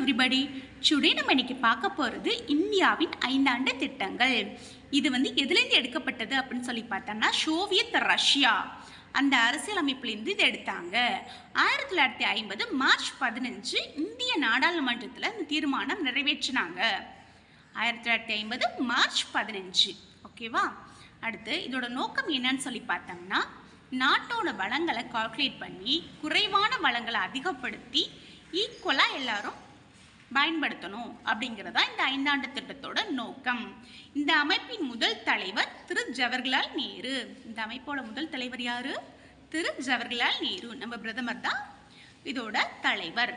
Everybody today நம்ம இன்னைக்கு பார்க்க போகிறது இந்தியாவின் ஐந்தாண்டு திட்டங்கள். இது வந்து எதுலேருந்து எடுக்கப்பட்டது அப்படின்னு சொல்லி பார்த்தோம்னா சோவியத் ரஷ்யா. அந்த அரசியலமைப்புலேருந்து இது எடுத்தாங்க. ஆயிரத்தி தொள்ளாயிரத்தி ஐம்பது மார்ச் பதினஞ்சு இந்திய நாடாளுமன்றத்தில் இந்த தீர்மானம் நிறைவேற்றினாங்க. ஆயிரத்தி தொள்ளாயிரத்தி ஐம்பது மார்ச் பதினஞ்சு. ஓகேவா அடுத்து இதோட நோக்கம் என்னன்னு சொல்லி பார்த்தோம்னா நாட்டோட வளங்களை கால்குலேட் பண்ணி குறைவான வளங்களை அதிகப்படுத்தி ஈக்குவலாக எல்லாரும் பயன்படுத்தணும் அப்படிங்கிறதா இந்த ஐந்தாண்டு திட்டத்தோட நோக்கம். இந்த அமைப்பின் முதல் தலைவர் திரு ஜவஹர்லால் நேரு. இந்த அமைப்போட முதல் தலைவர் யாரு? திரு ஜவஹர்லால் நேரு. நம்ம பிரதமர் தான் இதோட தலைவர்.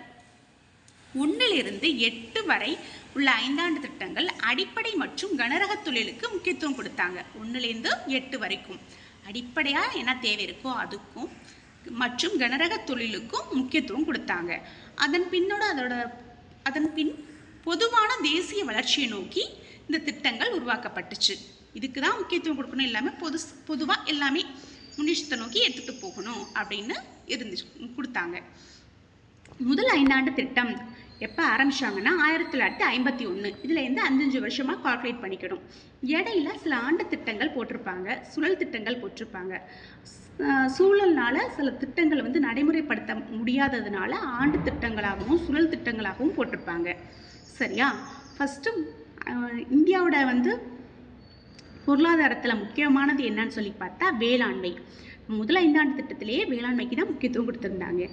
ஒன்றிலிருந்து எட்டு வரை உள்ள ஐந்தாண்டு திட்டங்கள் அடிப்படை மற்றும் கனரக தொழிலுக்கு முக்கியத்துவம் கொடுத்தாங்க. ஒன்றிலிருந்து எட்டு வரைக்கும். அடிப்படையாக என்ன தேவை இருக்கோ அதுக்கும் மற்றும் கனரக தொழிலுக்கும் முக்கியத்துவம் கொடுத்தாங்க. அதன் பின்னோட அதோட அதன் பின் பொதுவான தேசிய வளர்ச்சியை நோக்கி இந்த திட்டங்கள் உருவாக்கப்பட்டுச்சு. இதுக்கு தான் முக்கியத்துவம் கொடுக்கணும். எல்லாமே பொது பொதுவாக எல்லாமே முன்னேற்றத்தை நோக்கி எடுத்துகிட்டு போகணும் அப்படின்னு இருந்துச்சு கொடுத்தாங்க. முதல் ஐந்தாண்டு திட்டம் எப்போ ஆரம்பிச்சாங்கன்னா ஆயிரத்தி தொள்ளாயிரத்தி ஐம்பத்தி ஒன்று இதில் இருந்து அஞ்சஞ்சு வருஷமாக கால்குலேட் பண்ணிக்கணும். இடையில சில ஆண்டு திட்டங்கள் போட்டிருப்பாங்க சுழல் திட்டங்கள் போட்டிருப்பாங்க. சூழல்னால சில திட்டங்கள் வந்து நடைமுறைப்படுத்த முடியாததுனால ஆண்டு திட்டங்களாகவும் சுழல் திட்டங்களாகவும் போட்டிருப்பாங்க. சரியா? ஃபஸ்ட்டு இந்தியாவோட வந்து பொருளாதாரத்தில் முக்கியமானது என்னன்னு சொல்லி பார்த்தா வேளாண்மை. முதல் ஐந்தாண்டு திட்டத்திலேயே வேளாண்மைக்கு தான் முக்கியத்துவம் கொடுத்துருந்தாங்க.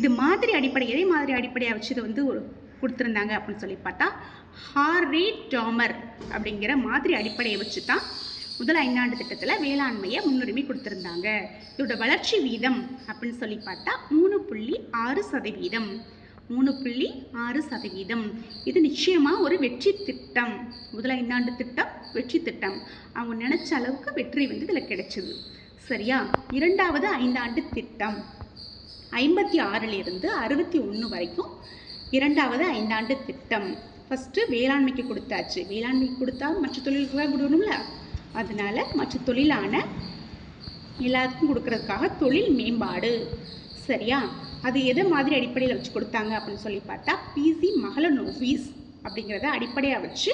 இது மாதிரி அடிப்படை எதை மாதிரி அடிப்படையாக வச்சு இதை வந்து ஒரு கொடுத்துருந்தாங்க அப்படின்னு சொல்லி பார்த்தா ஹார்ரி டாமர் அப்படிங்கிற மாதிரி அடிப்படையை வச்சு தான் முதல் ஐந்தாண்டு திட்டத்தில் வேளாண்மையை முன்னுரிமை கொடுத்துருந்தாங்க. இதோட வளர்ச்சி வீதம் அப்படின்னு சொல்லி பார்த்தா மூணு புள்ளி ஆறு சதவீதம். மூணு புள்ளி ஆறு சதவீதம். இது நிச்சயமாக ஒரு வெற்றி திட்டம். முதல் ஐந்தாண்டு திட்டம் வெற்றி திட்டம். அவங்க நினச்ச அளவுக்கு வெற்றி வந்து இதில் கிடைச்சிது. சரியா? இரண்டாவது ஐந்தாண்டு திட்டம். ஐம்பத்தி ஆறிலிருந்து அறுபத்தி ஒன்று வரைக்கும் இரண்டாவது ஐந்தாண்டு திட்டம். ஃபஸ்ட்டு வேளாண்மைக்கு கொடுத்தாச்சு. வேளாண்மைக்கு கொடுத்தா மற்ற தொழில்களாக கொடுக்கணும்ல அதனால் மற்ற தொழிலான எல்லாத்துக்கும் கொடுக்கறதுக்காக தொழில் மேம்பாடு. சரியா? அது எதை மாதிரி அடிப்படையில் வச்சு கொடுத்தாங்க அப்படின்னு சொல்லி பார்த்தா பிசி மகளநோவிஸ் அப்படிங்கிறத அடிப்படையாக வச்சு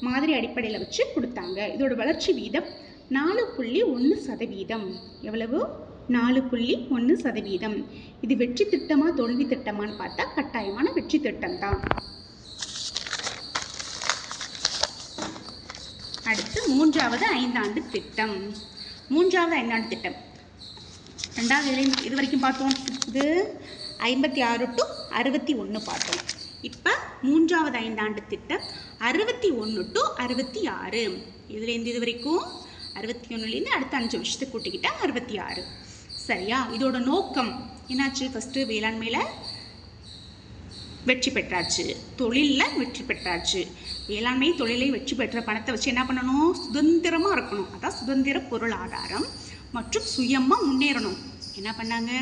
மாதிரி அடிப்படையில் வச்சு கொடுத்தாங்க. இதோட வளர்ச்சி வீதம் நாலு புள்ளி ஒன்று சதவீதம். எவ்வளவு? நாலு புள்ளி ஒன்று சதவீதம். இது வெற்றி திட்டமா தோல்வி திட்டமான்னு பார்த்தா கட்டாயமான வெற்றி திட்டம் தான் அடுத்து மூன்றாவது ஐந்தாண்டு திட்டம். மூன்றாவது ஐந்தாண்டு திட்டம். ரெண்டாவது இதுலேயும் இது வரைக்கும் பார்த்தோம் இது ஐம்பத்தி ஆறு டு அறுபத்தி ஒன்று பார்த்தோம் இப்போ மூன்றாவது ஐந்தாண்டு திட்டம் அறுபத்தி ஒன்று டு அறுபத்தி ஆறு. இதுலேருந்து இது வரைக்கும் அறுபத்தி ஒன்றுலேருந்து அடுத்த அஞ்சு வருஷத்துக்கு கூட்டிக்கிட்டால் அறுபத்தி ஆறு. சரியா? இதோட நோக்கம் என்னாச்சு? ஃபஸ்ட்டு வேளாண்மையில் வெற்றி பெற்றாச்சு. தொழிலில் வெற்றி பெற்றாச்சு. வேளாண்மை தொழிலை வெற்றி பெற்ற பணத்தை வச்சு என்ன பண்ணணும்? சுதந்திரமாக இருக்கணும். அதான் சுதந்திர பொருளாதாரம் மற்றும் சுயமாக முன்னேறணும். என்ன பண்ணாங்க?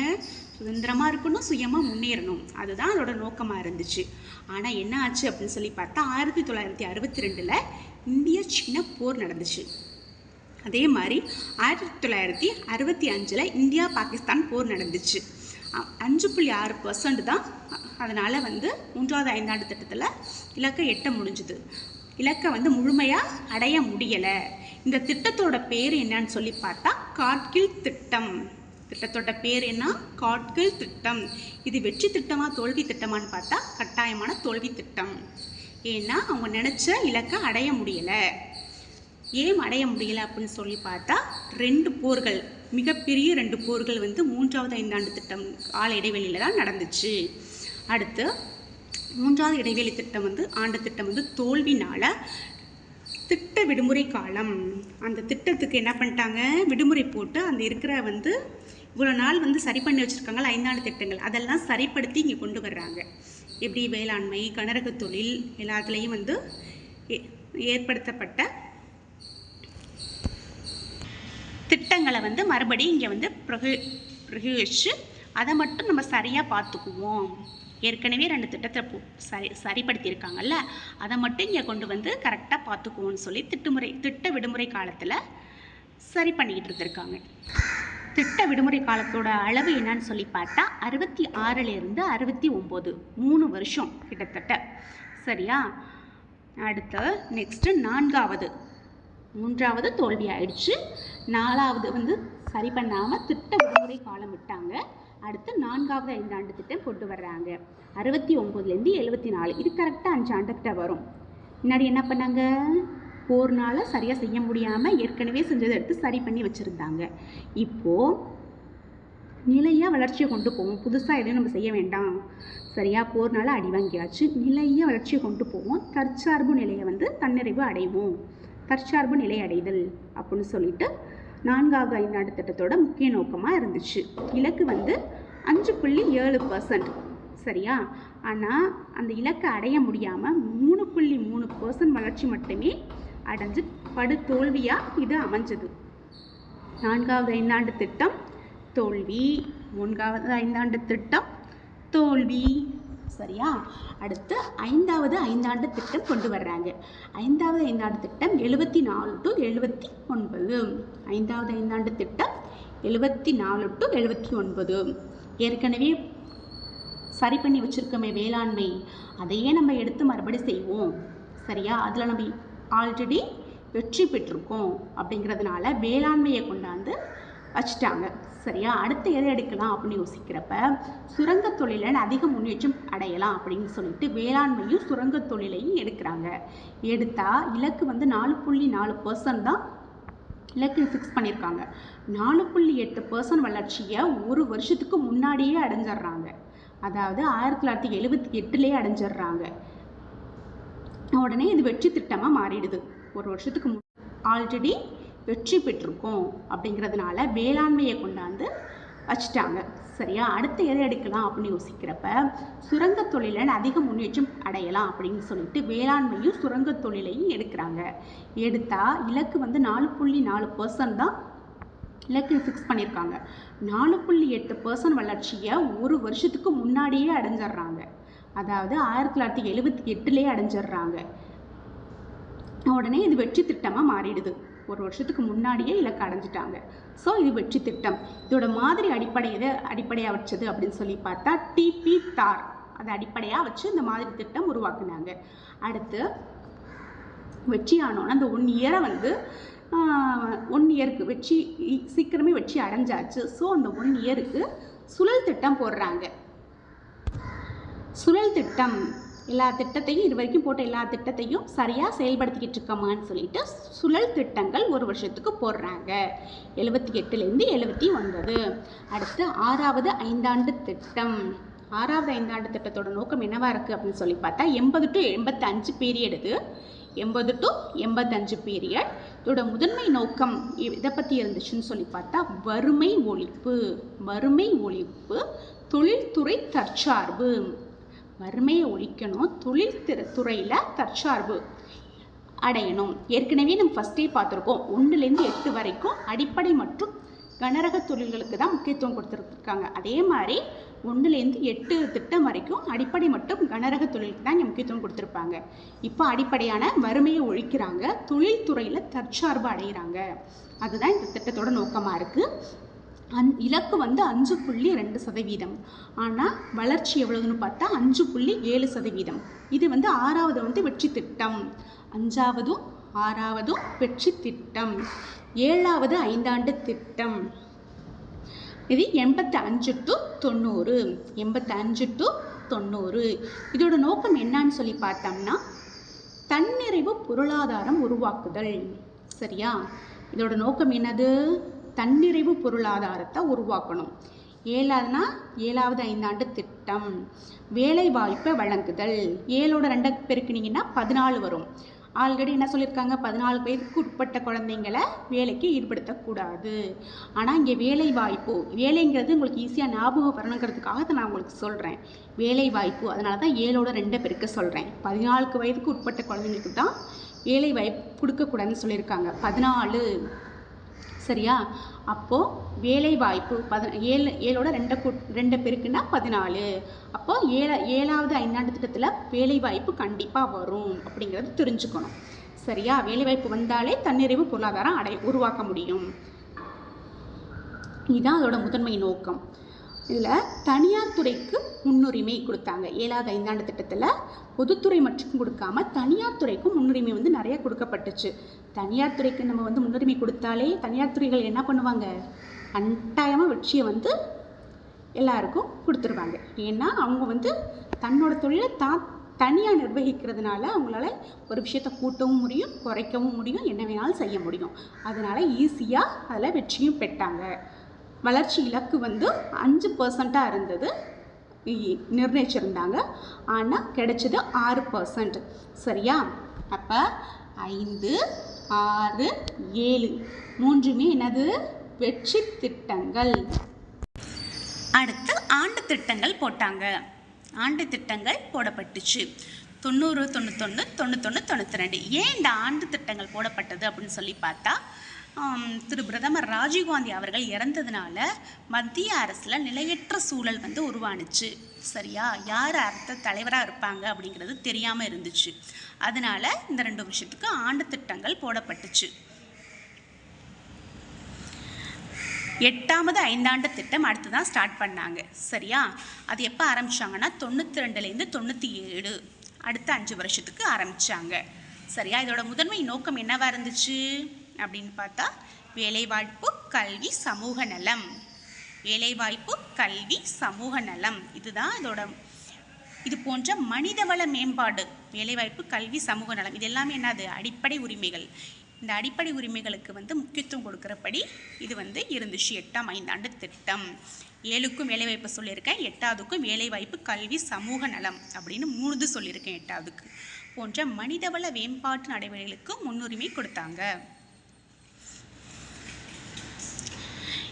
சுதந்திரமாக இருக்கணும் சுயமாக முன்னேறணும். அதுதான் அதோட நோக்கமாக இருந்துச்சு. ஆனால் என்ன ஆச்சு அப்படின்னு சொல்லி பார்த்தா ஆயிரத்தி தொள்ளாயிரத்தி அறுபத்தி ரெண்டில் இந்திய சீன போர் நடந்துச்சு. அதே மாதிரி ஆயிரத்தி தொள்ளாயிரத்தி அறுபத்தி அஞ்சில் இந்தியா பாகிஸ்தான் போர் நடந்துச்சு. அஞ்சு புள்ளி ஆறு பர்சன்ட் தான் அதனால் வந்து மூன்றாவது ஐந்தாண்டு திட்டத்தில் இலக்கை எட்ட முடிஞ்சுது. இலக்கை வந்து முழுமையாக அடைய முடியலை. இந்த திட்டத்தோட பேர் என்னன்னு சொல்லி பார்த்தா காட்கில் திட்டம். திட்டத்தோட பேர் என்ன? காட்கில் திட்டம். இது வெற்றி திட்டமா தோல்வி திட்டமான்னு பார்த்தா கட்டாயமான தோல்வி திட்டம். ஏன்னா அவங்க நினச்ச இலக்கை அடைய முடியலை. ஏன் அடைய முடியலை அப்படின்னு சொல்லி பார்த்தா ரெண்டு போர்கள். மிகப்பெரிய ரெண்டு போர்கள் வந்து மூன்றாவது ஐந்தாண்டு திட்டம் கால இடைவெளியில் தான் நடந்துச்சு. அடுத்து மூன்றாவது இடைவெளி திட்டம் வந்து ஆண்டு திட்டம் வந்து தோல்வினால திட்ட விடுமுறை காலம். அந்த திட்டத்துக்கு என்ன பண்ணிட்டாங்க? விடுமுறை போட்டு அந்த இருக்கிற வந்து இவ்வளோ நாள் வந்து சரி பண்ணி வச்சுருக்காங்களா ஐந்தாண்டு திட்டங்கள். அதெல்லாம் சரிப்படுத்தி இங்கே கொண்டு வர்றாங்க. எப்படி? வேளாண்மை கனரக தொழில் எல்லாத்துலேயும் வந்து ஏ- ஏற்படுத்தப்பட்ட திட்டங்களை வந்து மறுபடியும் இங்கே வந்து பிரகு பிரகிச்சு அதை மட்டும் நம்ம சரியாக பார்த்துக்குவோம். ஏற்கனவே ரெண்டு திட்டத்தை சரி சரிப்படுத்தியிருக்காங்கல்ல அதை மட்டும் இங்கே கொண்டு வந்து கரெக்டாக பார்த்துக்குவோம்னு சொல்லி திட்டுமுறை திட்ட விடுமுறை காலத்தில் சரி பண்ணிக்கிட்டு இருந்திருக்காங்க. திட்ட விடுமுறை காலத்தோட அளவு என்னன்னு சொல்லி பார்த்தா அறுபத்தி ஆறுலேருந்து அறுபத்தி ஒம்பது மூணு வருஷம் கிட்டத்தட்ட. சரியா? அடுத்து நெக்ஸ்ட்டு நான்காவது. மூன்றாவது தோல்வி ஆயிடுச்சு. நாலாவது வந்து சரி பண்ணாமல் திட்ட விடுமுறை காலம் விட்டாங்க. அடுத்து நான்காவது ஐந்தாண்டு திட்டம் கொண்டு வர்றாங்க. அறுபத்தி ஒம்போதுலேருந்து எழுபத்தி நாலு இது கரெக்டாக அஞ்சு ஆண்டுக்கிட்ட வரும். முன்னாடி என்ன பண்ணாங்க? போர்னால் சரியாக செய்ய முடியாமல் ஏற்கனவே செஞ்சதை எடுத்து சரி பண்ணி வச்சுருந்தாங்க. இப்போது நிலையாக வளர்ச்சியை கொண்டு போவோம். புதுசாக எதுவும் நம்ம செய்ய வேண்டாம். சரியாக போர்னால அடி வாங்கியாச்சு. நிலையாக வளர்ச்சியை கொண்டு போவோம். தற்சார்பு நிலையை வந்து தன்னிறைவு அடைவோம். தற்சார்பு நிலை அடைதல் அப்படின்னு சொல்லிட்டு நான்காவது ஐந்தாண்டு திட்டத்தோட முக்கிய நோக்கமாக இருந்துச்சு. இலக்கு வந்து அஞ்சு புள்ளி ஏழு பர்சன்ட் சரியா? ஆனால் அந்த இலக்கை அடைய முடியாமல் மூணு புள்ளி மூணு பர்சன்ட் வளர்ச்சி மட்டுமே அடைஞ்சு படு தோல்வியாக இது அமைஞ்சது. நான்காவது ஐந்தாண்டு திட்டம் தோல்வி. மூன்றாவது ஐந்தாண்டு திட்டம் தோல்வி. சரியா? அடுத்து ஐந்தாவது ஐந்தாண்டு திட்டம் கொண்டு வர்றாங்க. ஐந்தாவது ஐந்தாண்டு திட்டம் எழுபத்தி நாலு டு எழுபத்தி ஒன்பது ஐந்தாவது ஐந்தாண்டு திட்டம் எழுபத்தி நாலு டு எழுபத்தி ஒன்பது ஏற்கனவே சரி பண்ணி வச்சுருக்கோமே வேளாண்மை. அதையே நம்ம எடுத்து மறுபடி செய்வோம். சரியா? அதில் நம்ம ஆல்ரெடி வெற்றி பெற்றிருக்கோம். அப்படிங்கிறதுனால வேளாண்மையை கொண்டாந்து வச்சுட்டாங்க. சரியா? அடுத்து எதை எடுக்கலாம் அப்படின்னு யோசிக்கிறப்ப சுரங்க தொழிலில் அதிக முன்னேற்றம் அடையலாம் அப்படின்னு சொல்லிட்டு வேளாண்மையும் சுரங்க தொழிலையும் எடுக்கிறாங்க. எடுத்தால் இலக்கு வந்து நாலு புள்ளி நாலு பர்சன்ட் தான் இலக்கு ஃபிக்ஸ் பண்ணியிருக்காங்க. நாலு புள்ளி எட்டு பர்சன்ட் வளர்ச்சியை ஒரு வருஷத்துக்கு முன்னாடியே அடைஞ்சிடுறாங்க. அதாவது ஆயிரத்தி தொள்ளாயிரத்தி எழுபத்தி எட்டுலேயே அடைஞ்சிடுறாங்க. உடனே இது வெற்றி திட்டமாக மாறிடுது. ஒரு வருஷத்துக்கு முன் ஆல்ரெடி வெற்றி பெற்றிருக்கோம் அப்படிங்கிறதுனால வேளாண்மையை கொண்டாந்து வச்சுட்டாங்க. சரியா? அடுத்து எதை எடுக்கலாம் அப்படின்னு யோசிக்கிறப்ப சுரங்க தொழிலில் அதிக முன்னேற்றம் அடையலாம் அப்படின்னு சொல்லிட்டு வேளாண்மையும் சுரங்க தொழிலையும் எடுக்கிறாங்க. எடுத்தால் இலக்கு வந்து நாலு புள்ளி நாலு பர்சன்ட் தான் இலக்கு ஃபிக்ஸ் பண்ணியிருக்காங்க. நாலு புள்ளி எட்டு பர்சன்ட் வளர்ச்சியை ஒரு வருஷத்துக்கு முன்னாடியே அடைஞ்சிடுறாங்க. அதாவது ஆயிரத்தி தொள்ளாயிரத்தி எழுபத்தி எட்டுலேயே அடைஞ்சிடுறாங்க. உடனே இது வெற்றி திட்டமாக மாறிடுது. ஒரு வருஷத்துக்கு முன்னாடியே இலக்கு அடைஞ்சிட்டாங்க. ஸோ இது வெற்றி திட்டம். இதோட மாதிரி அடிப்படை எதை அடிப்படையாக வச்சது அப்படின்னு சொல்லி பார்த்தா டிபி தார். அதை அடிப்படையாக வச்சு இந்த மாதிரி திட்டம் உருவாக்குனாங்க. அடுத்து வெற்றியானோன்னு அந்த ஒன் இயரை வந்து ஒன் இயருக்கு வெற்றி சீக்கிரமே வெற்றி அடைஞ்சாச்சு. ஸோ அந்த ஒன் இயருக்கு சுழல் திட்டம் போடுறாங்க. சுழல் திட்டம் எல்லா திட்டத்தையும் இது வரைக்கும் போட்ட எல்லா திட்டத்தையும் சரியாக செயல்படுத்திக்கிட்டு இருக்கோமான்னு சொல்லிட்டு சுழல் திட்டங்கள் ஒரு வருஷத்துக்கு போடுறாங்க. எழுபத்தி எட்டுலேருந்து எழுபத்தி ஒன்பது. அடுத்து ஆறாவது ஐந்தாண்டு திட்டம். ஆறாவது ஐந்தாண்டு திட்டத்தோட நோக்கம் என்னவாக இருக்குது அப்படின்னு சொல்லி பார்த்தா எண்பது டு எண்பத்தஞ்சு பீரியட் இது. எண்பது டு எண்பத்தஞ்சு பீரியட் இதோட முதன்மை நோக்கம் இதை பற்றி இருந்துச்சுன்னு சொல்லி பார்த்தா வறுமை ஒழிப்பு. வறுமை ஒழிப்பு தொழில்துறை தற்சார்பு. வறுமையை ஒழிக்கணும். தொழில் திற துறையில் தற்சார்பு அடையணும். ஏற்கனவே நம்ம ஃபஸ்ட்டே பார்த்துருக்கோம். ஒன்றுலேருந்து எட்டு வரைக்கும் அடிப்படை மற்றும் கனரக தொழில்களுக்கு தான் முக்கியத்துவம் கொடுத்துருக்காங்க. அதே மாதிரி ஒன்றுலேருந்து எட்டு திட்டம் வரைக்கும் அடிப்படை மற்றும் கனரக தொழிலுக்கு தான் இங்கே முக்கியத்துவம் கொடுத்துருப்பாங்க. இப்போ அடிப்படையான வறுமையை ஒழிக்கிறாங்க. தொழில்துறையில் தற்சார்பு அடைகிறாங்க அதுதான் இந்த திட்டத்தோட நோக்கமாக இருக்குது அந் இலக்கு வந்து அஞ்சு புள்ளி ரெண்டு சதவீதம். ஆனால் வளர்ச்சி எவ்வளவுன்னு பார்த்தா அஞ்சு புள்ளி ஏழு சதவீதம். இது வந்து ஆறாவது வந்து வெற்றி திட்டம். அஞ்சாவதும் ஆறாவதும் வெற்றி திட்டம். ஏழாவது ஐந்தாண்டு திட்டம். இது எண்பத்தி அஞ்சு டு தொண்ணூறு. எண்பத்தி அஞ்சு டு தொண்ணூறு. இதோட நோக்கம் என்னன்னு சொல்லி பார்த்தோம்னா தன்னிறைவு பொருளாதாரம் உருவாக்குதல். சரியா? இதோட நோக்கம் என்னது? தன்னிறைவு பொருளாதாரத்தை உருவாக்கணும். ஏழாவதுனா ஏழாவது ஐந்தாண்டு திட்டம். வேலை வாய்ப்பை வழங்குதல். ஏழோட ரெண்டு பெருக்குனீங்கன்னா பதினாலு வரும். ஆல்ரெடி என்ன சொல்லியிருக்காங்க? பதினாலு வயதுக்கு உட்பட்ட குழந்தைங்களை வேலைக்கு ஈடுபடுத்தக்கூடாது. ஆனால் இங்கே வேலை வாய்ப்பு வேலைங்கிறது உங்களுக்கு ஈஸியாக ஞாபகம் வரணுங்கிறதுக்காக அதை நான் உங்களுக்கு சொல்கிறேன் வேலை வாய்ப்பு அதனால தான் ஏழோட ரெண்டை பெருக்க சொல்கிறேன் பதினாலுக்கு வயதுக்கு உட்பட்ட குழந்தைங்களுக்கு தான் வேலை வாய்ப்பு கொடுக்கக்கூடாதுன்னு சொல்லியிருக்காங்க. பதினாலு. சரியா? அப்போது வேலை வாய்ப்பு பத ஏழு ஏழோட ரெண்டை கூட் ரெண்டை பெருக்குன்னா பதினாலு. அப்போது ஏழ ஏழாவது ஐந்தாண்டு திட்டத்தில் வேலை வாய்ப்பு கண்டிப்பாக வரும் அப்படிங்கிறது தெரிஞ்சுக்கணும். சரியா? வேலை வாய்ப்பு வந்தாலே தன்னிறைவு பொருளாதாரம் அடை உருவாக்க முடியும். இதுதான் அதோட முதன்மை நோக்கம். இதில் தனியார் துறைக்கு முன்னுரிமை கொடுத்தாங்க. ஏழாவது ஐந்தாண்டு திட்டத்தில் பொதுத்துறை மட்டும் கொடுக்காம தனியார் துறைக்கும் முன்னுரிமை வந்து நிறைய கொடுக்கப்பட்டுச்சு. தனியார் துறைக்கு நம்ம வந்து முன்னுரிமை கொடுத்தாலே தனியார் துறைகள் என்ன பண்ணுவாங்க? கட்டாயமாக வெற்றியை வந்து எல்லாருக்கும் கொடுத்துருவாங்க. ஏன்னா அவங்க வந்து தன்னோட தொழிலை தான் தனியாக நிர்வகிக்கிறதுனால அவங்களால ஒரு விஷயத்தை கூட்டவும் முடியும் குறைக்கவும் முடியும் என்ன வேணாலும் செய்ய முடியும். அதனால் ஈஸியாக அதில் வெற்றியும் பெற்றாங்க. வளர்ச்சி இலக்கு வந்து அஞ்சு பர்சண்ட்டாக இருந்தது. இ- நிர்ணயிச்சிருந்தாங்க. ஆனால் கிடைச்சது ஆறு பர்சன்ட் சரியா? அப்போ ஐந்து ஆறு ஏழு. மூன்றுமே எனது வெற்றி திட்டங்கள். அடுத்து ஆண்டு திட்டங்கள் போட்டாங்க. ஆண்டு திட்டங்கள் போடப்பட்டுச்சு. தொண்ணூறு தொண்ணூத்தொன்று தொண்ணூத்தொன்று தொண்ணூற்றி ரெண்டு ஏன் இந்த ஆண்டு திட்டங்கள் போடப்பட்டது அப்படின்னு சொல்லி பார்த்தா திரு பிரதமர் ராஜீவ்காந்தி அவர்கள் இறந்ததுனால மத்திய அரசில் நிலையற்ற சூழல் வந்து உருவானுச்சு. சரியா? யார் அடுத்த தலைவராக இருப்பாங்க அப்படிங்கிறது தெரியாமல் இருந்துச்சு. அதனால இந்த ரெண்டு விஷயத்துக்கு ஆண்டு திட்டங்கள் போடப்பட்டுச்சு. எட்டாவது ஐந்தாண்டு திட்டம் அடுத்து தான் ஸ்டார்ட் பண்ணாங்க. சரியா? அது எப்போ ஆரம்பிச்சாங்கன்னா தொண்ணூற்றி ரெண்டுலேருந்து தொண்ணூற்றி ஏழு அடுத்த அஞ்சு வருஷத்துக்கு ஆரம்பித்தாங்க சரியா? இதோட முதன்மை நோக்கம் என்னவாக இருந்துச்சு? அப்படின்னு பார்த்தா வேலைவாய்ப்பு கல்வி சமூக நலம். வேலைவாய்ப்பு கல்வி சமூக நலம். இதுதான் இதோட இது போன்ற மனிதவள மேம்பாடு வேலைவாய்ப்பு கல்வி சமூக நலம் இது எல்லாமே என்னது? அடிப்படை உரிமைகள். இந்த அடிப்படை உரிமைகளுக்கு வந்து முக்கியத்துவம் கொடுக்குறபடி இது வந்து இருந்துச்சு. எட்டாம் ஐந்தாண்டு திட்டம். ஏழுக்கும் வேலைவாய்ப்பு சொல்லியிருக்கேன். எட்டாவதுக்கும் வேலைவாய்ப்பு கல்வி சமூக நலம் அப்படின்னு மூணுது சொல்லியிருக்கேன் எட்டாவதுக்கு. போன்ற மனிதவள மேம்பாட்டு நடைமுறைகளுக்கு முன்னுரிமை கொடுத்தாங்க.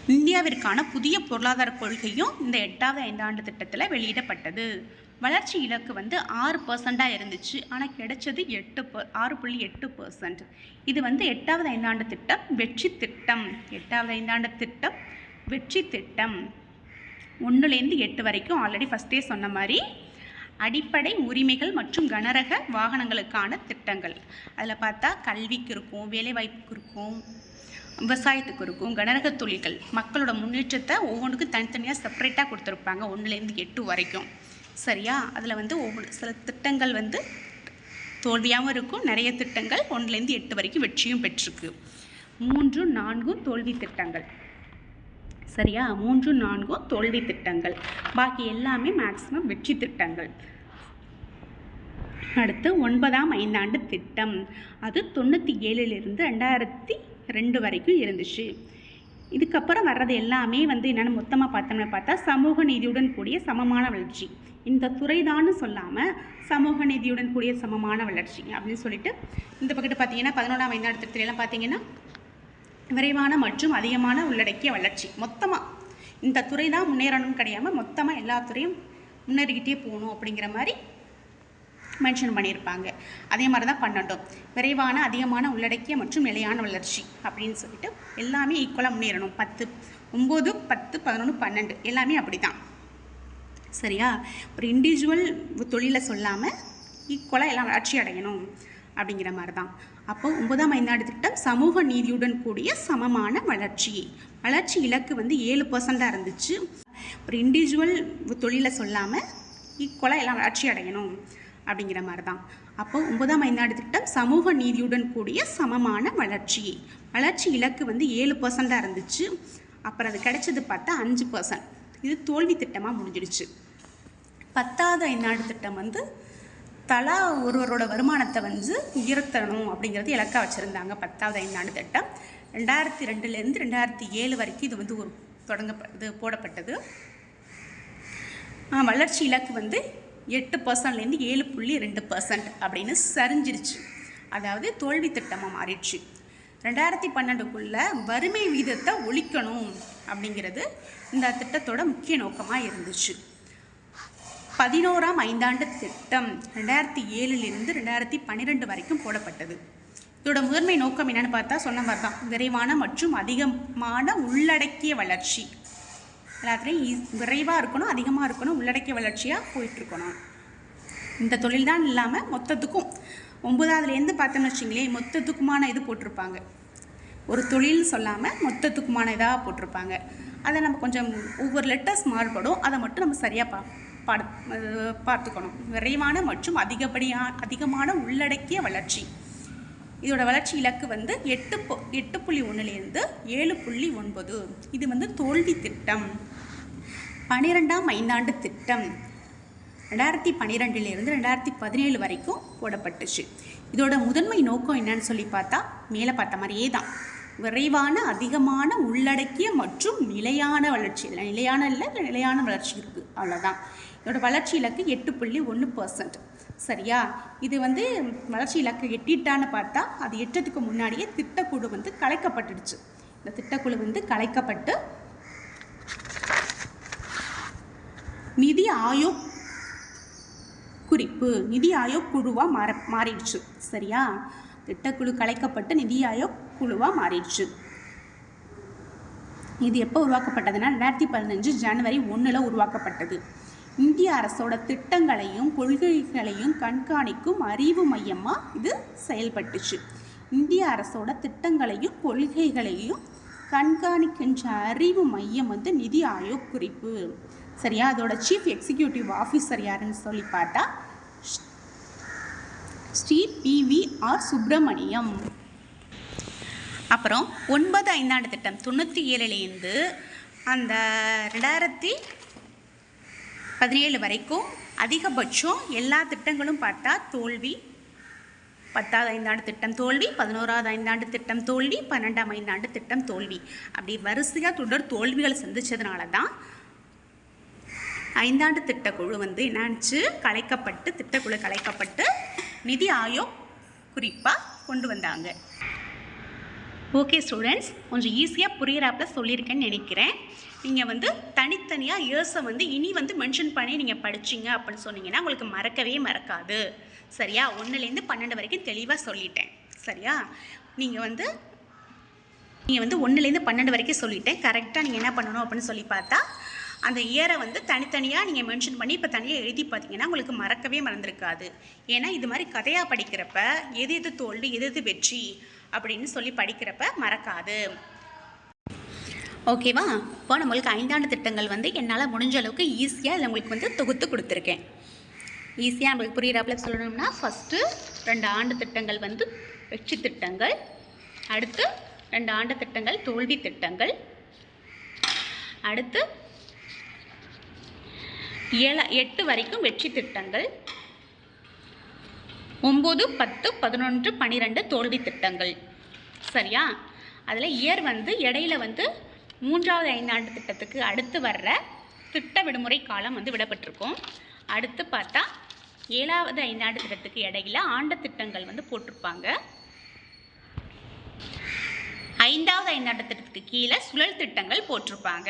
இந்தியாவிற்கான புதிய பொருளாதார கொள்கையும் இந்த எட்டாவது ஐந்தாண்டு திட்டத்தில் வெளியிடப்பட்டது. வளர்ச்சி இலக்கு வந்து ஆறு பர்சண்ட்டாக இருந்துச்சு. ஆனால் கிடைச்சது எட்டு ப ஆறு புள்ளி எட்டு பர்சன்ட் இது வந்து எட்டாவது ஐந்தாண்டு திட்டம் வெற்றி திட்டம். எட்டாவது ஐந்தாண்டு திட்டம் வெற்றி திட்டம். ஒன்றுலேருந்து எட்டு வரைக்கும் ஆல்ரெடி ஃபஸ்ட்டே சொன்ன மாதிரி அடிப்படை உரிமைகள் மற்றும் கனரக வாகனங்களுக்கான திட்டங்கள். அதில் பார்த்தா கல்விக்கு இருக்கும் வேலைவாய்ப்புக்கு இருக்கும் விவசாயத்துக்கு இருக்கும் கனரக தொழில்கள். மக்களோட முன்னேற்றத்தை ஒவ்வொன்றுக்கும் தனித்தனியாக செப்பரேட்டாக கொடுத்துருப்பாங்க ஒன்றுலேருந்து எட்டு வரைக்கும். சரியா? அதில் வந்து ஒவ்வொரு சில திட்டங்கள் வந்து தோல்வியாகவும் இருக்கும். நிறைய திட்டங்கள் ஒன்றுலேருந்து எட்டு வரைக்கும் வெற்றியும் பெற்றிருக்கு. மூன்று நான்கும் தோல்வி திட்டங்கள். சரியா? மூன்று நான்கும் தோல்வி திட்டங்கள். பாக்கி எல்லாமே மேக்ஸிமம் வெற்றி திட்டங்கள். அடுத்து ஒன்பதாம் ஐந்தாண்டு திட்டம். அது தொண்ணூற்றி ஏழுலேருந்து ரெண்டாயிரத்தி ரெண்டு வரைக்கும் இருந்துச்சு. இதுக்கப்புறம் வர்றது எல்லாமே வந்து என்னென்னு மொத்தமாக பார்த்தோம்னு பார்த்தா சமூக நீதியுடன் கூடிய சமமான வளர்ச்சி. இந்த துறைதான்னு சொல்லாமல் சமூக நீதியுடன் கூடிய சமமான வளர்ச்சி அப்படின்னு சொல்லிட்டு இந்த பக்கத்து பார்த்தீங்கன்னா பதினொன்றாம் ஐந்தாண்டு திட்டத்திலலாம் பார்த்தீங்கன்னா விரைவான மற்றும் அதிகமான உள்ளடக்கிய வளர்ச்சி. மொத்தமாக இந்த துறை தான் முன்னேறணும்னு கிடையாமல் மொத்தமாக எல்லா துறையும் முன்னேறிக்கிட்டே போகணும் அப்படிங்கிற மாதிரி மென்ஷன் பண்ணியிருப்பாங்க. அதே மாதிரி தான் பன்னெண்டும். விரைவான அதிகமான உள்ளடக்கிய மற்றும் நிலையான வளர்ச்சி அப்படின்னு சொல்லிட்டு எல்லாமே ஈக்குவலாக முன்னேறணும். பத்து ஒம்பது பத்து பதினொன்று பன்னெண்டு எல்லாமே அப்படி தான் சரியா? ஒரு இண்டிவிஜுவல் தொழிலை சொல்லாமல் ஈக்குவலாக எல்லாம் வளர்ச்சி அடையணும் அப்படிங்கிற மாதிரி தான் அப்போ ஒன்பதாம் ஐந்தாண்டு திட்டம் சமூக நீதியுடன் கூடிய சமமான வளர்ச்சி. வளர்ச்சி இலக்கு வந்து ஏழு பர்சண்ட்டாக இருந்துச்சு. ஒரு இண்டிவிஜுவல் தொழிலை சொல்லாமல் ஈக்குவலாக எல்லாம் வளர்ச்சி அடையணும் அப்படிங்கிற மாதிரி தான் அப்போ ஒன்பதாம் ஐந்தாண்டு திட்டம் சமூக நீதியுடன் கூடிய சமமான வளர்ச்சி. வளர்ச்சி இலக்கு வந்து ஏழு பர்சண்ட்டாக இருந்துச்சு. அப்புறம் அது கிடைச்சது பார்த்தா அஞ்சு பர்சன்ட் இது தோல்வி திட்டமாக முடிஞ்சிடுச்சு. பத்தாவது ஐநாடு திட்டம் வந்து தலா ஒருவரோட வருமானத்தை வந்து உயர்த்தணும் அப்படிங்கிறது இலக்காக வச்சுருந்தாங்க பத்தாவது ஐந்தாண்டு திட்டம். ரெண்டாயிரத்தி ரெண்டுலேருந்து ரெண்டாயிரத்தி ஏழு வரைக்கும் இது வந்து ஒரு தொடங்க இது போடப்பட்டது. வளர்ச்சி இலக்கு வந்து எட்டு பர்சன்ட்லேருந்து ஏழு புள்ளி ரெண்டு பர்சன்ட் அப்படின்னு சரிஞ்சிருச்சு. அதாவது தோல்வி திட்டமாக மாறிடுச்சு. ரெண்டாயிரத்தி பன்னெண்டுக்குள்ள வறுமை வீதத்தை ஒழிக்கணும் அப்படிங்கிறது இந்த திட்டத்தோட முக்கிய நோக்கமாக இருந்துச்சு. பதினோராம் ஐந்தாண்டு திட்டம் ரெண்டாயிரத்தி ஏழுலேருந்து ரெண்டாயிரத்தி பன்னிரெண்டு வரைக்கும் போடப்பட்டது. இதோட முதன்மை நோக்கம் என்னென்னு பார்த்தா சொன்ன மாதிரி தான் விரைவான மற்றும் அதிகமான உள்ளடக்கிய வளர்ச்சி. எல்லாத்துலேயும் விரைவாக இருக்கணும் அதிகமாக இருக்கணும் உள்ளடக்கிய வளர்ச்சியாக போயிட்டுருக்கணும் இந்த தொழில் தான் இல்லாமல் மொத்தத்துக்கும் ஒன்பதாவதுலேருந்து பார்த்தோம்னு வச்சிங்களேன் மொத்தத்துக்குமான இது போட்டிருப்பாங்க. ஒரு தொழில்னு சொல்லாமல் மொத்தத்துக்குமான இதாக போட்டிருப்பாங்க. அதை நம்ம கொஞ்சம் ஒவ்வொரு லெட்டர்ஸ் மாறுபடும். அதை மட்டும் நம்ம சரியாக பா பாடு பார்த்துக்கணும். விரைவான மற்றும் அதிகப்படியான அதிகமான உள்ளடக்கிய வளர்ச்சி. இதோட வளர்ச்சி இலக்கு வந்து எட்டு பு- எட்டு புள்ளி ஒன்றுலேருந்து ஏழு புள்ளி ஒன்பது. இது வந்து தோல்வி திட்டம். பன்னிரெண்டாம் ஐந்தாண்டு திட்டம். ரெண்டாயிரத்தி பன்னிரெண்டுலேருந்து ரெண்டாயிரத்தி பதினேழு வரைக்கும் போடப்பட்டுச்சு. இதோட முதன்மை நோக்கம் என்னன்னு சொல்லி பார்த்தா மேலே பார்த்த மாதிரியே தான். விரைவான அதிகமான உள்ளடக்கிய மற்றும் நிலையான வளர்ச்சி. இல்லை நிலையான இல்லை நிலையான வளர்ச்சி இருக்குது அவ்வளோதான் இதோட வளர்ச்சி இலக்கு எட்டு புள்ளி ஒன்று பர்சன்ட் சரியா? இது வந்து வளர்ச்சி இலக்கு எட்டிட்டான்னு பார்த்தா அது எட்டத்துக்கு முன்னாடியே திட்டக்குழு வந்து கலைக்கப்பட்டுடுச்சு. இந்த திட்டக்குழு வந்து கலைக்கப்பட்டு நிதி ஆயோக் குறிப்பு நிதி ஆயோக் குழுவாக மாற மாறிடுச்சு. சரியா? திட்டக்குழு கலைக்கப்பட்டு நிதி ஆயோக் குழுவாக மாறிடுச்சு. இது எப்போ உருவாக்கப்பட்டதுன்னா ரெண்டாயிரத்தி பதினஞ்சு ஜனவரி ஒன்றில் உருவாக்கப்பட்டது. இந்திய அரசோட திட்டங்களையும் கொள்கைகளையும் கண்காணிக்கும் அறிவு மையமாக இது செயல்பட்டுச்சு. இந்திய அரசோட திட்டங்களையும் கொள்கைகளையும் கண்காணிக்கின்ற அறிவு மையம் வந்து நிதி ஆயோக் குறிப்பு. சரியா அதோட சீஃப் எக்ஸிக்யூட்டிவ் ஆஃபீஸர் யாருன்னு சொல்லி பார்த்தா ஸ்ரீ பிவி ஆர் சுப்பிரமணியம். அப்புறம் ஒன்பது ஐந்தாண்டு திட்டம் தொண்ணூற்றி ஏழுலேருந்து அந்த ரெண்டாயிரத்தி பதினேழு வரைக்கும் அதிகபட்சம் எல்லா திட்டங்களும் பார்த்தா தோல்வி பத்தாவது ஐந்தாண்டு திட்டம் தோல்வி பதினோராவது ஐந்தாண்டு திட்டம் தோல்வி பன்னெண்டாம் ஐந்தாண்டு திட்டம் தோல்வி. அப்படி வரிசையாக தொடர் தோல்விகளை சந்தித்ததுனால தான் ஐந்தாண்டு திட்டக்குழு வந்து என்னாச்சு கலைக்கப்பட்டு திட்டக்குழு கலைக்கப்பட்டு நிதி ஆயோக் குறிப்பாக கொண்டு வந்தாங்க. ஓகே ஸ்டூடெண்ட்ஸ் கொஞ்சம் ஈஸியாக புரியிறாப்பில் சொல்லியிருக்கேன்னு நினைக்கிறேன். நீங்கள் வந்து தனித்தனியாக இயர்ஸை வந்து இனி வந்து மென்ஷன் பண்ணி நீங்கள் படிச்சீங்க அப்படின்னு சொன்னீங்கன்னா உங்களுக்கு மறக்கவே மறக்காது. சரியா? ஒன்றுலேருந்து பன்னெண்டு வரைக்கும் தெளிவாக சொல்லிட்டேன். சரியா? நீங்கள் வந்து நீங்கள் வந்து ஒன்றுலேருந்து பன்னெண்டு வரைக்கும் சொல்லிட்டேன். கரெக்டாக நீங்கள் என்ன பண்ணணும் அப்படின்னு சொல்லி பார்த்தா அந்த இயரை வந்து தனித்தனியாக நீங்கள் மென்ஷன் பண்ணி இப்போ தனியாக எழுதி பார்த்தீங்கன்னா உங்களுக்கு மறக்கவே மறந்துருக்காது. ஏன்னா இது மாதிரி கதையாக படிக்கிறப்ப எது எது தோல்வி எது எது வெற்றி அப்படின்னு சொல்லி படிக்கிறப்ப மறக்காது. ஓகேவா இப்போ நம்மளுக்கு ஐந்தாண்டு திட்டங்கள் வந்து என்னால் முடிஞ்ச அளவுக்கு ஈஸியாக இதில் உங்களுக்கு வந்து தொகுத்து கொடுத்துருக்கேன். ஈஸியாக நம்மளுக்கு புரியிறாப்புல சொல்லணும்னா ஃபஸ்ட்டு ரெண்டு ஆண்டு திட்டங்கள் வந்து வெற்றி திட்டங்கள். அடுத்து ரெண்டு ஆண்டு திட்டங்கள் தோல்வி திட்டங்கள். அடுத்து ஏழு எட்டு வரைக்கும் வெற்றி திட்டங்கள். ஒம்பது பத்து பதினொன்று பன்னிரெண்டு தோல்வி திட்டங்கள். சரியா? அதில் இயர் வந்து இடையில வந்து மூன்றாவது ஐந்தாண்டு திட்டத்துக்கு அடுத்து வர்ற திட்ட விடுமுறை காலம் வந்து விடப்பட்டிருக்கும். அடுத்து பார்த்தா ஏழாவது ஐந்தாண்டு திட்டத்துக்கு இடையில ஆண்டு திட்டங்கள் வந்து போட்டிருப்பாங்க. ஐந்தாவது ஐந்தாண்டு திட்டத்துக்கு கீழே சுழல் திட்டங்கள் போட்டிருப்பாங்க.